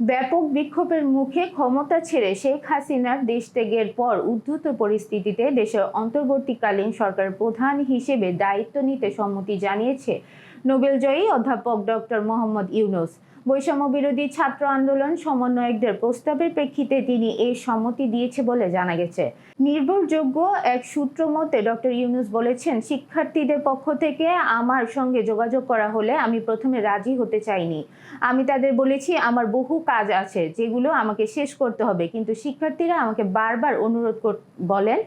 ব্যাপক বিক্ষোভের মুখে ক্ষমতা ছেড়ে শেখ হাসিনার দেশ ত্যাগের পর উদ্ধত পরিস্থিতিতে দেশের অন্তর্বর্তীকালীন সরকার প্রধান হিসেবে দায়িত্ব নিতে সম্মতি জানিয়েছে নোবেলজয়ী অধ্যাপক ডক্টর মোহাম্মদ ইউনুস। বৈষম্য বিরোধী ছাত্র আন্দোলন সমন্বয়কদের প্রস্তাবের প্রেক্ষিতে তিনি এই সম্মতি দিয়েছে বলে জানা গেছে। নির্ভরযোগ্য এক সূত্র মতে ডক্টর ইউনুস বলেছেন, শিক্ষার্থীদের পক্ষ থেকে আমার সঙ্গে যোগাযোগ করা হলে আমি প্রথমে রাজি হতে চাইনি। আমি তাদের বলেছি, আমার বহু কাজ আছে যেগুলো আমাকে শেষ করতে হবে, কিন্তু শিক্ষার্থীরা আমাকে বারবার অনুরোধ বলেন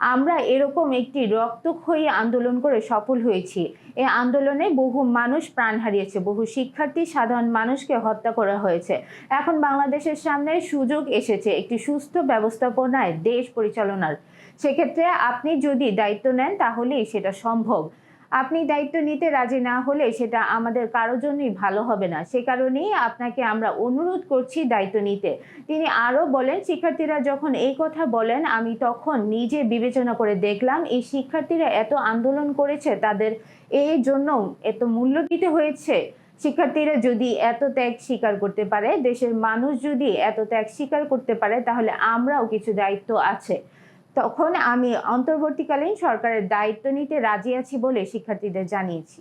আমরা এরকম একটি রক্তক্ষয়ী আন্দোলন করে সফল হয়েছি। এ আন্দোলনে বহু মানুষ প্রাণ হারিয়েছে, বহু শিক্ষার্থী, সাধারণ মানুষকে হত্যা করা হয়েছে। এখন বাংলাদেশের সামনে সুযোগ এসেছে একটি সুস্থ ব্যবস্থাপনায় দেশ পরিচালনার। সেক্ষেত্রে আপনি যদি দায়িত্ব নেন, তাহলেই সেটা সম্ভব। আপনি দায়িত্ব নিতে রাজি না হলে সেটা আমাদের কারোর জন্যই ভালো হবে না। সে কারণেই আপনাকে আমরা অনুরোধ করছি দায়িত্ব নিতে। তিনি আরও বলেন, শিক্ষার্থীরা যখন এই কথা বলেন, আমি তখন নিজে বিবেচনা করে দেখলাম, এই শিক্ষার্থীরা এত আন্দোলন করেছে, তাদের এই জন্য এত মূল্য দিতে হয়েছে। শিক্ষার্থীরা যদি এত ত্যাগ স্বীকার করতে পারে, দেশের মানুষ যদি এত ত্যাগ স্বীকার করতে পারে, তাহলে আমরাও কিছু দায়িত্ব আছে। তখন আমি অন্তর্বর্তীকালীন সরকারের দায়িত্ব নিতে রাজি আছি বলে শিক্ষার্থীদের জানিয়েছি।